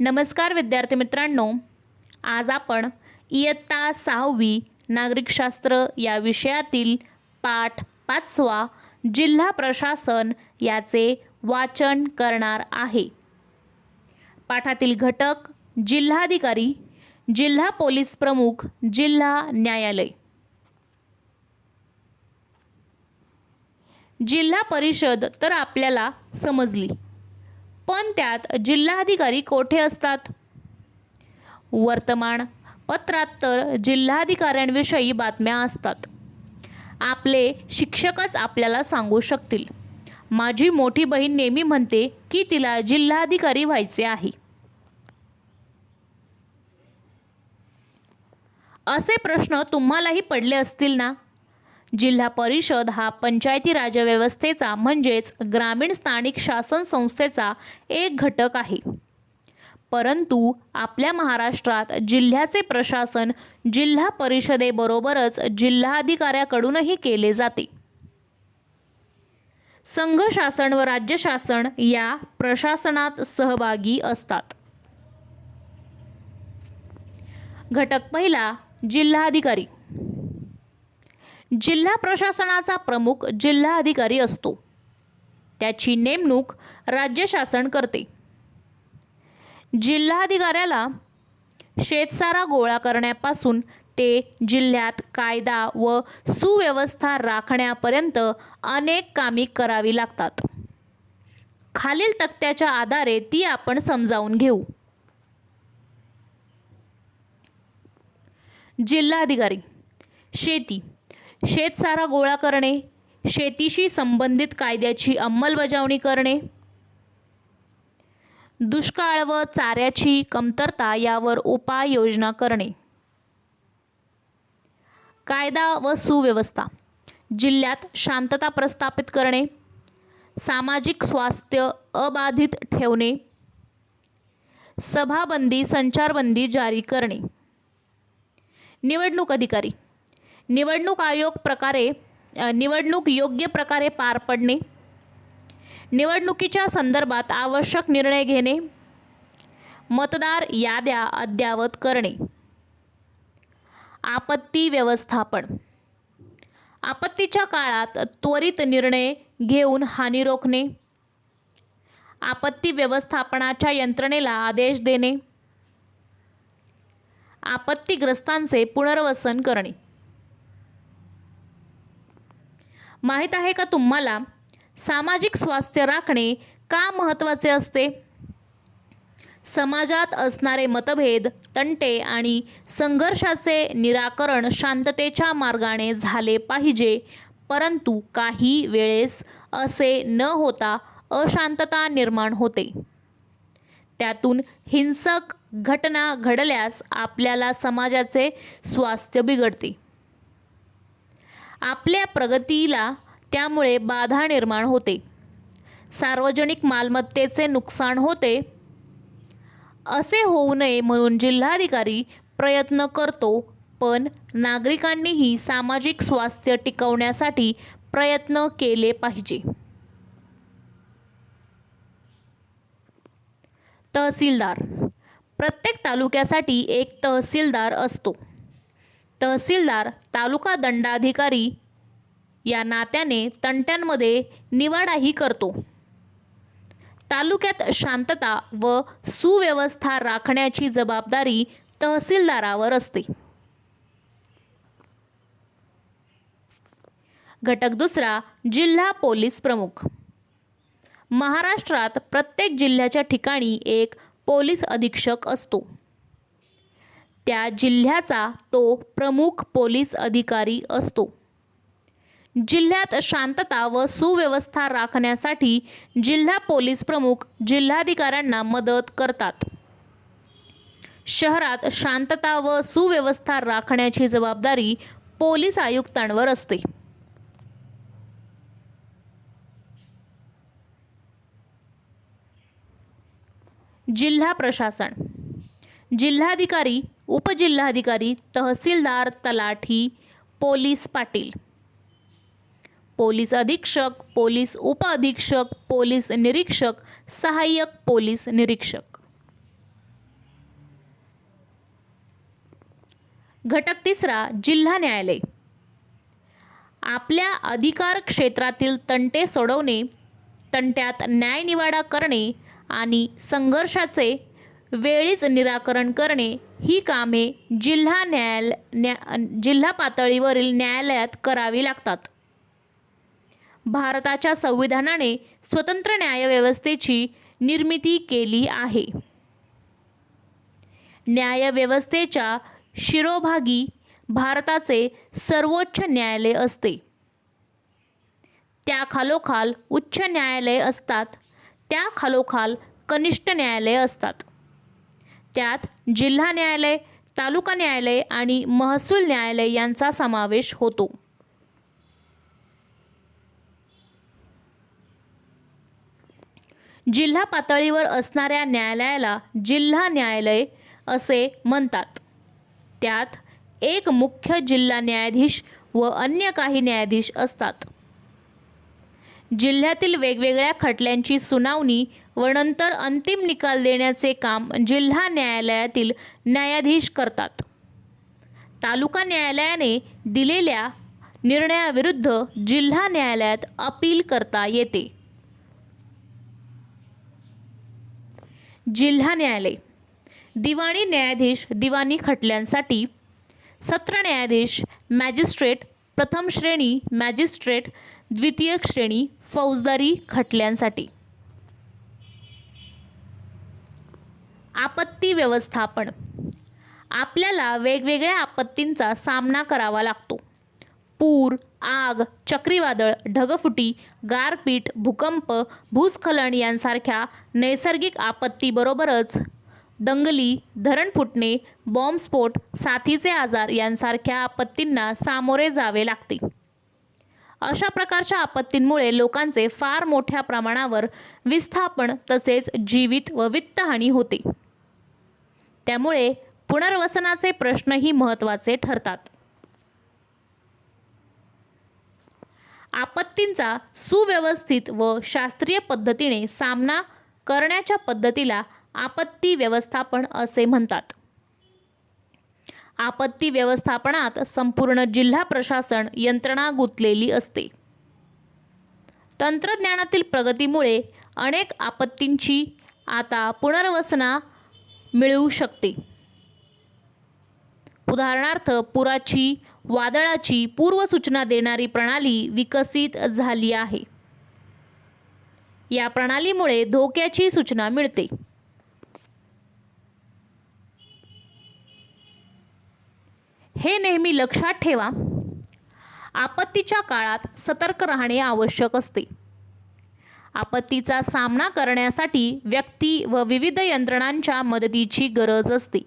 नमस्कार विद्यार्थी मित्रांनो. आज आपण इयत्ता सहावी नागरिकशास्त्र या विषयातील पाठ पाचवा जिल्हा प्रशासन याचे वाचन करणार आहे. पाठातील घटक जिल्हाधिकारी जिल्हा पोलीस प्रमुख जिल्हा न्यायालय. जिल्हा परिषद तर आपल्याला समजली. पण त्यात जिल्हाधिकारी कोठे असतात? वर्तमान पत्रात तर जिल्हाधिकाऱ्यांविषयी बातम्या असतात. आपले शिक्षकच आपल्याला सांगू शकतील. माझी मोठी बहीण नेहमी म्हणते की तिला जिल्हाधिकारी व्हायचे आहे. असे प्रश्न तुम्हालाही पडले असतील ना? जिल्हा परिषद हा पंचायती राज व्यवस्थेचा म्हणजेच ग्रामीण स्थानिक शासन संस्थेचा एक घटक आहे. परंतु आपल्या महाराष्ट्रात जिल्ह्याचे प्रशासन जिल्हा परिषदेबरोबरच जिल्हाधिकाऱ्याकडूनही केले जाते. संघ शासन व राज्य शासन या प्रशासनात सहभागी असतात. घटक पहिला जिल्हाधिकारी. जिल्हा प्रशासनाचा प्रमुख जिल्हा अधिकारी असतो. त्याची नेमणूक राज्य शासन करते. जिल्हाधिकाऱ्याला शेतसारा गोळा करण्यापासून ते जिल्ह्यात कायदा व सुव्यवस्था राखण्यापर्यंत अनेक कामी करावी लागतात. खालील तक्त्याच्या आधारे ती आपण समजावून घेऊ. जिल्हाधिकारी शेती शेतसारा गोळा करणे शेतीशी संबंधित कायद्याची अंमलबजावणी करणे दुष्काळ व चाऱ्याची कमतरता यावर उपाययोजना करणे. कायदा व सुव्यवस्था जिल्ह्यात शांतता प्रस्थापित करणे सामाजिक स्वास्थ्य अबाधित ठेवणे सभाबंदी संचारबंदी जारी करणे. निवडणूक अधिकारी निवडणूक आयोग प्रकारे निवडणूक योग्य प्रकारे पार पडणे निवडणुकीच्या संदर्भात आवश्यक निर्णय घेणे मतदार याद्या अद्ययावत करणे आपत्ती व्यवस्थापन. आपत्तीच्या काळात त्वरित निर्णय घेऊन हानी रोखणे आपत्ती व्यवस्थापनाच्या यंत्रणेला आदेश देणे आपत्तीग्रस्तांचे पुनर्वसन करणे. माहीत आहे का तुम्हाला? सामाजिक स्वास्थ्य राखणे का महत्त्वाचे असते? समाजात असणारे मतभेद तंटे आणि संघर्षाचे निराकरण शांततेच्या मार्गाने झाले पाहिजे परंतु काही वेळेस असे न होता अशांतता निर्माण होते. त्यातून हिंसक घटना घडल्यास आपल्याला समाजाचे स्वास्थ्य बिघडते. आपल्या प्रगतीला त्यामुळे बाधा निर्माण होते. सार्वजनिक मालमत्तेचे नुकसान होते. असे होऊ नये म्हणून जिल्हाधिकारी प्रयत्न करतो पण नागरिकांनीही सामाजिक स्वास्थ्य टिकवण्यासाठी प्रयत्न केले पाहिजे. तहसीलदार. प्रत्येक तालुक्यासाठी एक तहसीलदार असतो. तहसीलदार तालुका दंडाधिकारी या नात्याने तंट्यांमध्ये निवाडाही करतो. तालुक्यात शांतता व सुव्यवस्था राखण्याची जबाबदारी तहसीलदारावर असते. घटक दुसरा जिल्हा पोलीस प्रमुख. महाराष्ट्रात प्रत्येक जिल्ह्याच्या ठिकाणी एक पोलीस अधीक्षक असतो. त्या जिल्ह्याचा तो प्रमुख पोलीस अधिकारी असतो. जिल्ह्यात शांतता व सुव्यवस्था राखण्यासाठी जिल्हा पोलीस प्रमुख जिल्हाधिकाऱ्यांना मदत करतात. शहरात शांतता व सुव्यवस्था राखण्याची जबाबदारी पोलीस आयुक्तांवर असते. जिल्हा प्रशासन जिल्हाधिकारी उपजिल्हाधिकारी तहसीलदार तलाठी पोलीस पाटील. पोलीस अधीक्षक पोलीस उपअधीक्षक पोलीस निरीक्षक सहाय्यक पोलीस निरीक्षक. घटक तिसरा जिल्हा न्यायालय. आपल्या अधिकार क्षेत्रातील तंटे सोडवणे तंट्यात न्यायनिवाडा करणे आणि संघर्षाचे वेळीच निराकरण करणे ही कामे जिल्हा न्यायाल न्या जिल्हा पातळीवरील न्यायालयात करावी लागतात. भारताच्या संविधानाने स्वतंत्र न्यायव्यवस्थेची निर्मिती केली आहे. न्यायव्यवस्थेच्या शिरोभागी भारताचे सर्वोच्च न्यायालय असते. त्या खालोखाल उच्च न्यायालय असतात त्या खालोखाल कनिष्ठ न्यायालय असतात. त्यात जिल्हा न्यायालय तालुका न्यायालय आणि महसूल न्यायालय यांचा समावेश होतो. जिल्हा पातळीवर असणाऱ्या न्यायालयाला जिल्हा न्यायालय असे म्हणतात. त्यात एक मुख्य जिल्हा न्यायाधीश व अन्य काही न्यायाधीश असतात. जिल्ह्यातील वेगवेगळ्या खटल्यांची सुनावणी व नंतर अंतिम निकाल देण्याचे काम जिल्हा न्यायालयातील न्यायाधीश करतात. तालुका न्यायालयाने दिलेल्या निर्णयाविरुद्ध जिल्हा न्यायालयात अपील करता येते. जिल्हा न्यायालय. दिवाणी न्यायाधीश दिवाणी खटल्यांसाठी सत्र न्यायाधीश मॅजिस्ट्रेट प्रथम श्रेणी मॅजिस्ट्रेट द्वितीय श्रेणी फौजदारी खटल्यांसाठी. आपत्ती व्यवस्थापन. आपल्याला वेगवेगळ्या आपत्तींचा सामना करावा लागतो. पूर आग चक्रीवादळ ढगफुटी गारपीट भूकंप भूस्खलन यांसारख्या नैसर्गिक आपत्तीबरोबरच दंगली धरण फुटणे बॉम्बस्फोट साथीचे आजार यांसारख्या आपत्तींना सामोरे जावे लागते. अशा प्रकारच्या आपत्तींमुळे लोकांचे फार मोठ्या प्रमाणावर विस्थापन तसेच जीवित व वित्तहानी होते. त्यामुळे पुनर्वसनाचे प्रश्नही महत्त्वाचे ठरतात. आपत्तींचा सुव्यवस्थित व शास्त्रीय पद्धतीने सामना करण्याच्या पद्धतीला आपत्ती व्यवस्थापन असे म्हणतात. आपत्ती व्यवस्थापनात संपूर्ण जिल्हा प्रशासन यंत्रणा गुंतलेली असते. तंत्रज्ञानातील प्रगतीमुळे अनेक आपत्तींची आता पुनर्वसना मिळू शकते. उदाहरणार्थ पुराची वादळाची पूर्वसूचना देणारी प्रणाली विकसित झाली आहे. या प्रणालीमुळे धोक्याची सूचना मिळते. हे नेहमी लक्षात ठेवा. आपत्तीच्या काळात सतर्क राहणे आवश्यक असते. आपत्तीचा सामना करण्यासाठी व्यक्ती व विविध यंत्रणांच्या मदतीची गरज असते.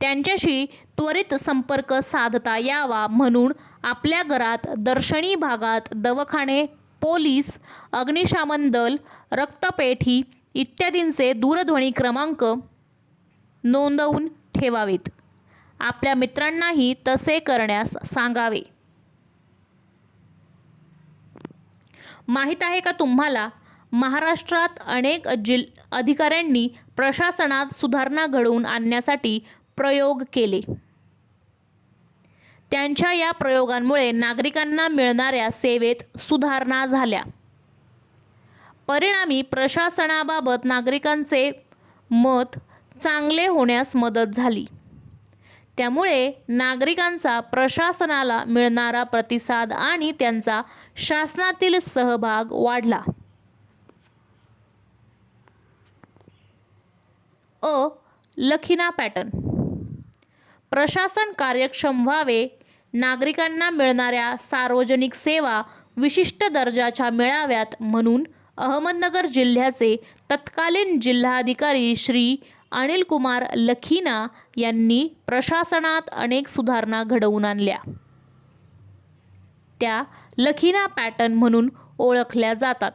त्यांच्याशी त्वरित संपर्क साधता यावा म्हणून आपल्या घरात दर्शनी भागात दवाखाने पोलीस अग्निशामन दल रक्तपेठी इत्यादींचे दूरध्वनी क्रमांक नोंदवून ठेवावेत. आपल्या मित्रांनाही तसे करण्यास सांगावे. माहीत आहे का तुम्हाला? महाराष्ट्रात अनेक जिल अधिकाऱ्यांनी प्रशासनात सुधारणा घडवून आणण्यासाठी प्रयोग केले. त्यांच्या या प्रयोगांमुळे नागरिकांना मिळणाऱ्या सेवेत सुधारणा झाल्या. परिणामी प्रशासनाबाबत नागरिकांचे मत चांगले होण्यास मदत झाली. त्यामुळे नागरिकांचा प्रशासनाला मिळणारा प्रतिसाद आणि त्यांचा शासनातील सहभाग वाढला. अ. लखिना पॅटर्न. प्रशासन कार्यक्षम व्हावे नागरिकांना मिळणाऱ्या सार्वजनिक सेवा विशिष्ट दर्जाच्या मिळाव्यात म्हणून अहमदनगर जिल्ह्याचे तत्कालीन जिल्हाधिकारी श्री अनिल कुमार लखीना यांनी प्रशासनात अनेक सुधारणा घडवून आणल्या. त्या लखीना पॅटर्न म्हणून ओळखल्या जातात.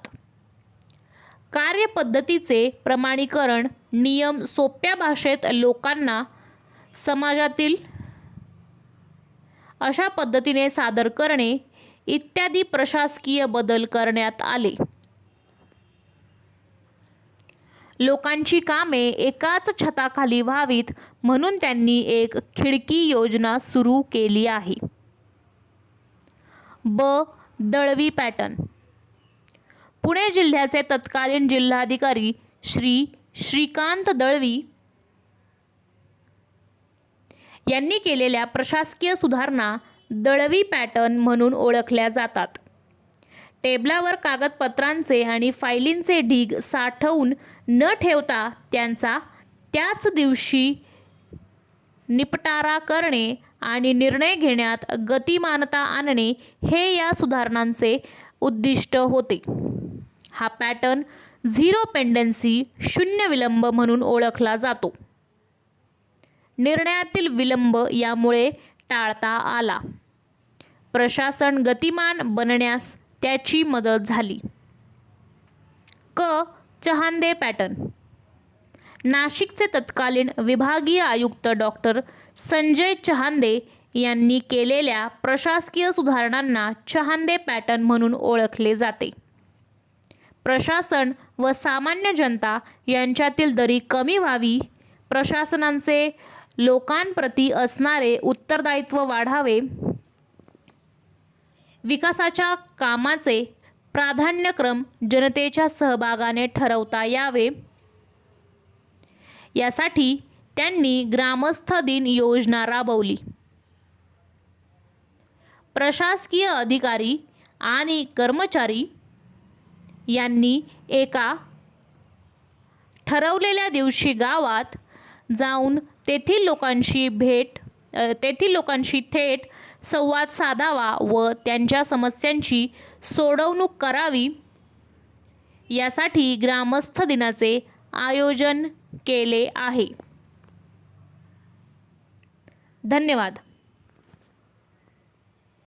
कार्यपद्धतीचे प्रमाणीकरण नियम सोप्या भाषेत लोकांना समाजातील अशा पद्धतीने सादर करणे इत्यादी प्रशासकीय बदल करण्यात आले. लोकांची कामे एकाच छताखाली व्हावीत म्हणून त्यांनी एक खिडकी योजना सुरू केली आहे. ब. दळवी पॅटर्न. पुणे जिल्ह्याचे तत्कालीन जिल्हाधिकारी श्री श्रीकांत दळवी यांनी केलेल्या प्रशासकीय सुधारणा दळवी पॅटर्न म्हणून ओळखल्या जातात. टेबलावर कागदपत्रांचे आणि फायलींचे ढीग साठवून न ठेवता त्यांचा त्याच दिवशी निपटारा करणे आणि निर्णय घेण्यात गतिमानता आणणे हे या सुधारणांचे उद्दिष्ट होते. हा पॅटर्न झिरो पेंडन्सी शून्य विलंब म्हणून ओळखला जातो. निर्णयातील विलंब यामुळे टाळता आला. प्रशासन गतिमान बनण्यास त्याची मदत झाली. क. चहांदे पॅटर्न. नाशिकचे तत्कालीन विभागीय आयुक्त डॉक्टर संजय चहांदे यांनी केलेल्या प्रशासकीय सुधारणांना चहांदे पॅटर्न म्हणून ओळखले जाते. प्रशासन व सामान्य जनता यांच्यातील दरी कमी व्हावी प्रशासनांचे लोकांप्रती असणारे उत्तरदायित्व वाढावे विकासाच्या कामाचे प्राधान्यक्रम जनतेच्या सहभागाने ठरवता यावे. यासाठी त्यांनी ग्रामस्थ दिन योजना राबवली. प्रशासकीय अधिकारी आणि कर्मचारी यांनी एका ठरवलेल्या दिवशी गावात जाऊन तेथील लोकांशी भेट तेथील लोकांशी थेट संवाद साधावा व त्यांच्या समस्यांची सोडवणूक करावी. यासाठी ग्रामस्थ दिनाचे आयोजन केले आहे. धन्यवाद.